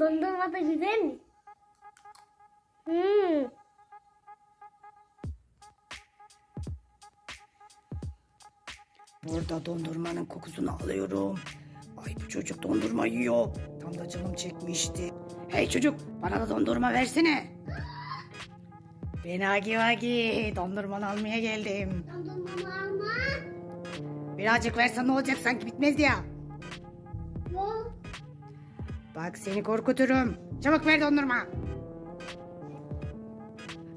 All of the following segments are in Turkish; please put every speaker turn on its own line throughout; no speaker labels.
Dondurma da güzel mi? Hmm.
Burada dondurmanın kokusunu alıyorum. Ay bu çocuk dondurma yiyor. Tam da canım çekmişti. Hey çocuk bana da dondurma versene. Ben Agi Vagi dondurmanı almaya geldim.
Dondurma alma.
Birazcık versen ne olacak sanki bitmez ya. Bak seni korkuturum. Çabuk ver dondurma.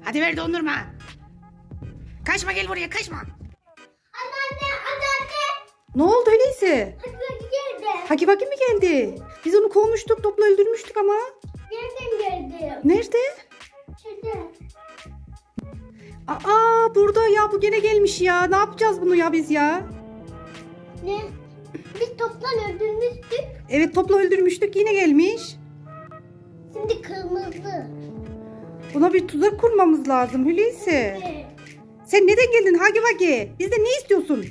Hadi ver dondurma. Kaçma gel buraya kaçma.
Anneanne, anneanne.
Ne oldu öyleyse?
Geldim.
Hagi Vagi mi geldi? Biz onu kovmuştuk, topla öldürmüştük ama.
Nereden geldim?
Nerede?
Şurada.
Aa burada ya bu gene gelmiş ya. Ne yapacağız bunu ya biz ya?
Ne? Biz toplan öldürmüştük.
Evet topla öldürmüştük yine gelmiş.
Şimdi kırmızı.
Buna bir tuzak kurmamız lazım Hulusi.
Evet.
Sen neden geldin Hagi Vagi? Bizden ne istiyorsun?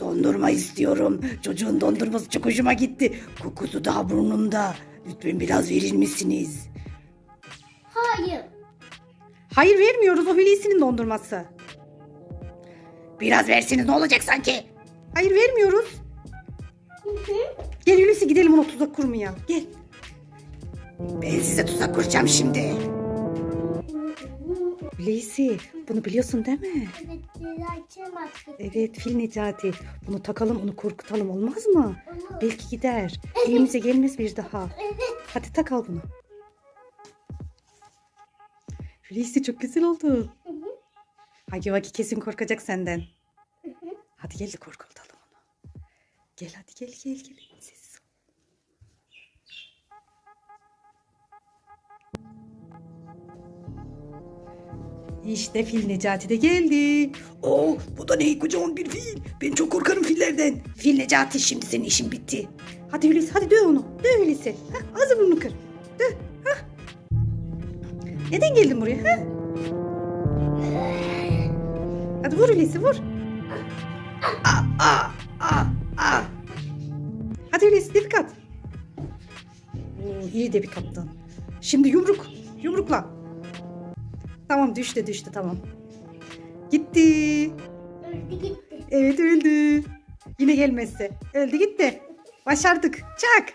Dondurma istiyorum. Çocuğun dondurması çok hoşuma gitti. Kokusu daha burnumda. Lütfen biraz verir misiniz?
Hayır.
Hayır vermiyoruz o Hulusi'nin dondurması.
Biraz versiniz ne olacak sanki?
Hayır vermiyoruz.
Hı hı.
Gel Hulusi gidelim ona tuzak kurmaya. Gel.
Ben size tuzak kuracağım şimdi.
Hulusi bunu biliyorsun değil mi?
Evet, bizi açamazdık.
Evet fil Necati. Bunu takalım onu korkutalım olmaz mı?
Olur.
Belki gider. Evimize gelmez bir daha.
Evet.
Hadi tak al bunu. Hulusi çok güzel oldu.
Hı hı.
Hagi Vagi kesin korkacak senden. Hadi gel de korkutalım. Gel hadi gel gel gel. Sessiz ol. İşte fil Necati de geldi.
Oo, bu da ne kocaman bir fil. Ben çok korkarım fillerden. Fil Necati şimdi senin işin bitti.
Hadi Hulusi hadi döv onu. Döv Hulusi. Ağzı burnunu kır. Döv. Hah. Neden geldin buraya? Ha? Hadi vur Hulusi vur.
Aa, aa.
Hadi Hulusi dipik at. Oo, iyi de bir kaptın. Şimdi yumruk. Yumrukla. Tamam düştü düştü tamam. Gitti.
Öldü gitti.
Evet öldü. Yine gelmezse. Öldü gitti. Başardık. Çak.